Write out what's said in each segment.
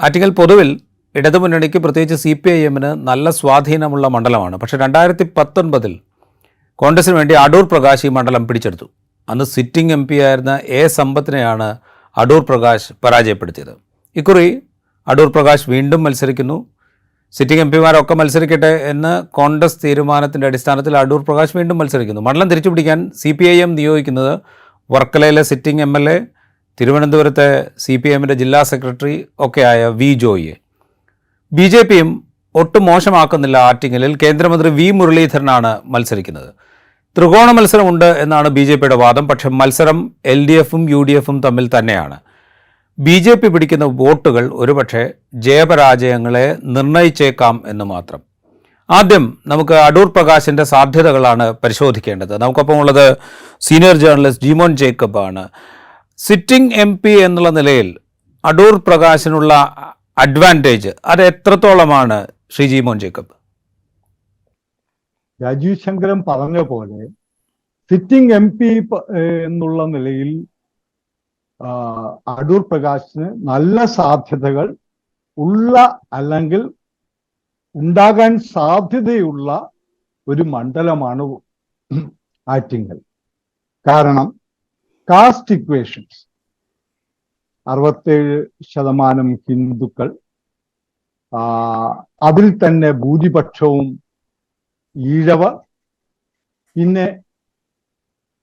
ആറ്റിങ്ങൽ പൊതുവിൽ ഇടതുമുന്നണിക്ക് പ്രത്യേകിച്ച് C P I എമ്മിന് നല്ല സ്വാധീനമുള്ള മണ്ഡലമാണ്. പക്ഷേ രണ്ടായിരത്തി പത്തൊൻപതിൽ കോൺഗ്രസിന് വേണ്ടി അടൂർ പ്രകാശ് ഈ മണ്ഡലം പിടിച്ചെടുത്തു. അന്ന് സിറ്റിംഗ് എം പി ആയിരുന്ന എ സമ്പത്തിനെയാണ് അടൂർ പ്രകാശ് പരാജയപ്പെടുത്തിയത്. ഇക്കുറി അടൂർ പ്രകാശ് വീണ്ടും മത്സരിക്കുന്നു. സിറ്റിംഗ് എം പിമാരൊക്കെ മത്സരിക്കട്ടെ എന്ന് കോൺഗ്രസ് തീരുമാനത്തിന്റെ അടിസ്ഥാനത്തിൽ അടൂർ പ്രകാശ് വീണ്ടും മത്സരിക്കുന്നു. മണ്ഡലം തിരിച്ചുപിടിക്കാൻ സി പി ഐ എം നിയോഗിക്കുന്നത് വർക്കലയിലെ സിറ്റിംഗ് എം എൽ എ തിരുവനന്തപുരത്തെ സി പി എമ്മിന്റെ ജില്ലാ സെക്രട്ടറി ഒക്കെയായ വി ജോയിയെ. ബി ജെ പിയും ഒട്ടും മോശമാക്കുന്നില്ല ആറ്റിങ്ങലിൽ. കേന്ദ്രമന്ത്രി വി മുരളീധരനാണ് മത്സരിക്കുന്നത്. ത്രികോണ മത്സരമുണ്ട് എന്നാണ് ബി ജെ പിയുടെ വാദം. പക്ഷേ മത്സരം എൽ ഡി എഫും യു ഡി എഫും തമ്മിൽ തന്നെയാണ്. ബി ജെ പി പിടിക്കുന്ന വോട്ടുകൾ ഒരുപക്ഷെ ജയപരാജയങ്ങളെ നിർണയിച്ചേക്കാം എന്ന് മാത്രം. ആദ്യം നമുക്ക് അടൂർ പ്രകാശിന്റെ സാധ്യതകളാണ് പരിശോധിക്കേണ്ടത്. നമുക്കൊപ്പം ഉള്ളത് സീനിയർ ജേർണലിസ്റ്റ് ജിമോൻ ജേക്കബ് ആണ് സിറ്റിംഗ് എം പി എന്നുള്ള നിലയിൽ അടൂർ പ്രകാശിനുള്ള അഡ്വാന്റേജ് അത് എത്രത്തോളമാണ് ശ്രീ ജിമോൻ ജേക്കബ്? രാജീവ് ശങ്കരൻ പറഞ്ഞ പോലെ സിറ്റിംഗ് എം പി എന്നുള്ള നിലയിൽ അടൂർ പ്രകാശിന് നല്ല സാധ്യതകൾ ഉള്ള അല്ലെങ്കിൽ ഉണ്ടാകാൻ സാധ്യതയുള്ള ഒരു മണ്ഡലമാണ് ആറ്റിങ്ങൽ കാരണം കാസ്റ്റ് ഇക്വേഷൻസ് അറുപത്തേഴ് ശതമാനം ഹിന്ദുക്കൾ അതിൽ തന്നെ ഭൂരിപക്ഷവും ഈഴവ പിന്നെ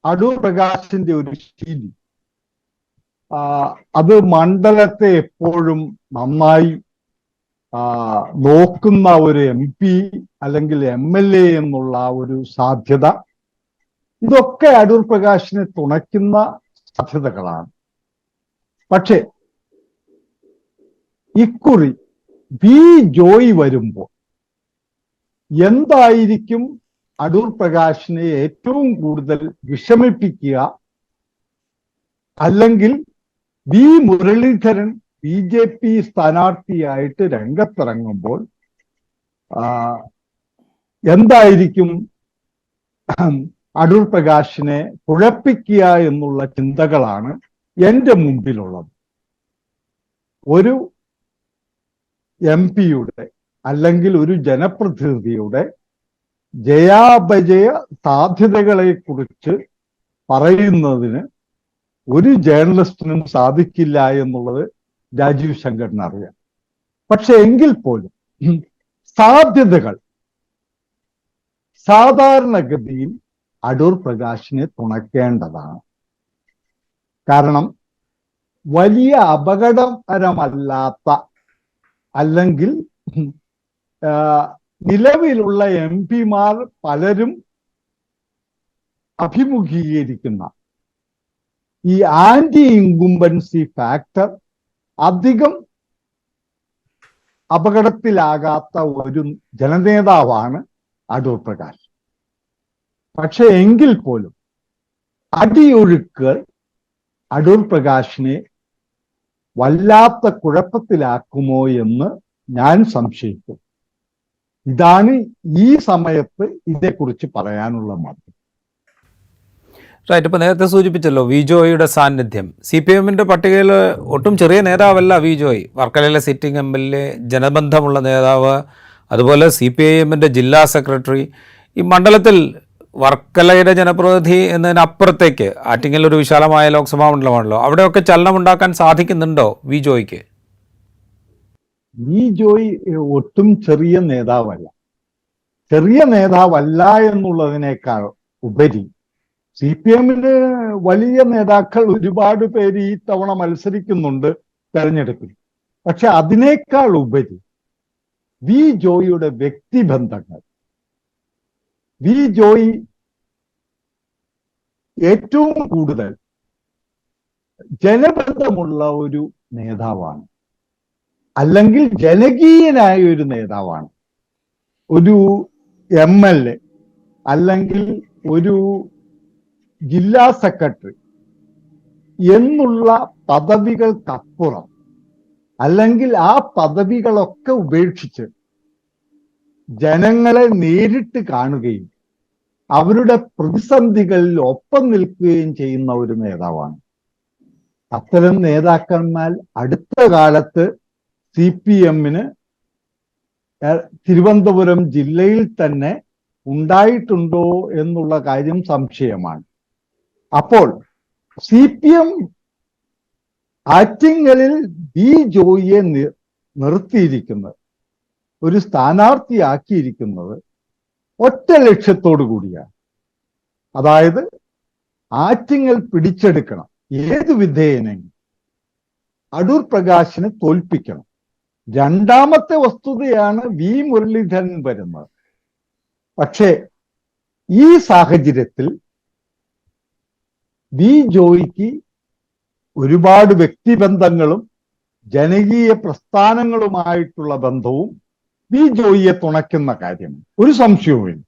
അടൂർ പ്രകാശിന്റെ ഒരു ശീലി. അത് മണ്ഡലത്തെ എപ്പോഴും നന്നായി നോക്കുന്ന ഒരു എം പി അല്ലെങ്കിൽ എം എൽ എ എന്നുള്ള ഒരു സാധ്യത ഇതൊക്കെ അടൂർ പ്രകാശിനെ തുണയ്ക്കുന്ന സാധ്യതകളാണ്. പക്ഷേ ഇക്കുറി ബി ജോയി വരുമ്പോൾ എന്തായിരിക്കും അടൂർ പ്രകാശിനെ ഏറ്റവും കൂടുതൽ വിഷമിപ്പിക്കുക? അല്ലെങ്കിൽ V Muraleedharan B J P സ്ഥാനാർത്ഥിയായിട്ട് രംഗത്തിറങ്ങുമ്പോൾ എന്തായിരിക്കും അടൂർ പ്രകാശിനെ കുഴപ്പിക്കുക എന്നുള്ള ചിന്തകളാണ് എന്റെ മുമ്പിലുള്ളത്. ഒരു എം പിയുടെ അല്ലെങ്കിൽ ഒരു ജനപ്രതിനിധിയുടെ ജയാപജയ സാധ്യതകളെ കുറിച്ച് പറയുന്നതിന് ഒരു ജേർണലിസ്റ്റിനും സാധിക്കില്ല എന്നുള്ളത് രാജീവ് ശങ്കറിന് അറിയാം. പക്ഷെ എങ്കിൽ പോലും സാധ്യതകൾ സാധാരണഗതിയിൽ അടൂർ പ്രകാശിനെ തുണയ്ക്കേണ്ടതാണ് കാരണം വലിയ അപകടകരമല്ലാത്ത അല്ലെങ്കിൽ നിലവിലുള്ള എം പിമാർ പലരും അഭിമുഖീകരിക്കുന്ന ഈ ആന്റി ഇൻകുംബൻസി ഫാക്ടർ അധികം അപകടത്തിലാകാത്ത ഒരു ജനനേതാവാണ് അടൂർ പ്രകാശ്. പക്ഷെ എങ്കിൽ പോലും അടിയൊഴുക്ക് അടൂർ പ്രകാശിനെ വല്ലാത്ത കുഴപ്പത്തിലാക്കുമോ എന്ന് ഞാൻ സംശയിക്കും. ഇതാണ് ഈ സമയത്ത് ഇതേക്കുറിച്ച് പറയാനുള്ള മതി റൈറ്റ് ഇപ്പോൾ നേരത്തെ സൂചിപ്പിച്ചല്ലോ വിജോയുടെ സാന്നിധ്യം. സി പി എമ്മിന്റെ പട്ടികയിൽ ഒട്ടും ചെറിയ നേതാവല്ല വിജോയ്. വർക്കലയിലെ സിറ്റിംഗ് എം എൽ എ ജനബന്ധമുള്ള നേതാവ് അതുപോലെ സി പി ഐ എമ്മിന്റെ ജില്ലാ സെക്രട്ടറി. ഈ മണ്ഡലത്തിൽ വർക്കലയുടെ ജനപ്രതിനിധി എന്നതിനപ്പുറത്തേക്ക് ആറ്റിങ്ങൽ ഒരു വിശാലമായ ലോക്സഭാ മണ്ഡലമാണല്ലോ. അവിടെയൊക്കെ ചലനം ഉണ്ടാക്കാൻ സാധിക്കുന്നുണ്ടോ വി ജോയിക്ക്? വി ജോയ് ഒട്ടും ചെറിയ നേതാവല്ല. ചെറിയ നേതാവല്ല എന്നുള്ളതിനേക്കാൾ ഉപരി സി പി എമ്മിന് വലിയ നേതാക്കൾ ഒരുപാട് പേര് ഈ തവണ മത്സരിക്കുന്നുണ്ട് തെരഞ്ഞെടുപ്പിൽ. പക്ഷെ അതിനേക്കാൾ ഉപരി വി ജോയിയുടെ വ്യക്തിബന്ധങ്ങൾ വി ജോയി ഏറ്റവും കൂടുതൽ ജനബന്ധമുള്ള ഒരു നേതാവാണ്. അല്ലെങ്കിൽ ജനകീയനായ ഒരു നേതാവാണ്. ഒരു എം എൽ എ അല്ലെങ്കിൽ ഒരു ജില്ലാ സെക്രട്ടറി എന്നുള്ള പദവികൾക്കപ്പുറം അല്ലെങ്കിൽ ആ പദവികളൊക്കെ ഉപേക്ഷിച്ച് ജനങ്ങളെ നേരിട്ട് കാണുകയും അവരുടെ പ്രതിസന്ധികളിൽ ഒപ്പം നിൽക്കുകയും ചെയ്യുന്ന ഒരു നേതാവാണ്. അത്തരം നേതാക്കന്മാർ അടുത്ത കാലത്ത് സി പി എമ്മിന് തിരുവനന്തപുരം ജില്ലയിൽ തന്നെ ഉണ്ടായിട്ടുണ്ടോ എന്നുള്ള കാര്യം സംശയമാണ്. അപ്പോൾ സി പി എം ആറ്റിങ്ങലിൽ ബി ജോയിയെ നിർത്തിയിരിക്കുന്നത്. ഒരു സ്ഥാനാർത്ഥിയാക്കിയിരിക്കുന്നത് ഒറ്റ ലക്ഷ്യത്തോടു കൂടിയാണ്. അതായത് ആറ്റിങ്ങൽ പിടിച്ചെടുക്കണം. ഏത് വിധേയനെങ്കിലും അടൂർ പ്രകാശിനെ തോൽപ്പിക്കണം. രണ്ടാമത്തെ വസ്തുതയാണ് വി മുരളീധരൻ വരുന്നത്. പക്ഷേ ഈ സാഹചര്യത്തിൽ വി ജോയിക്ക് ഒരുപാട് വ്യക്തിബന്ധങ്ങളും ജനകീയ പ്രസ്ഥാനങ്ങളുമായിട്ടുള്ള ബന്ധവും വി ജോയിയെ തുണയ്ക്കുന്ന കാര്യം. ഒരു സംശയവുമില്ല.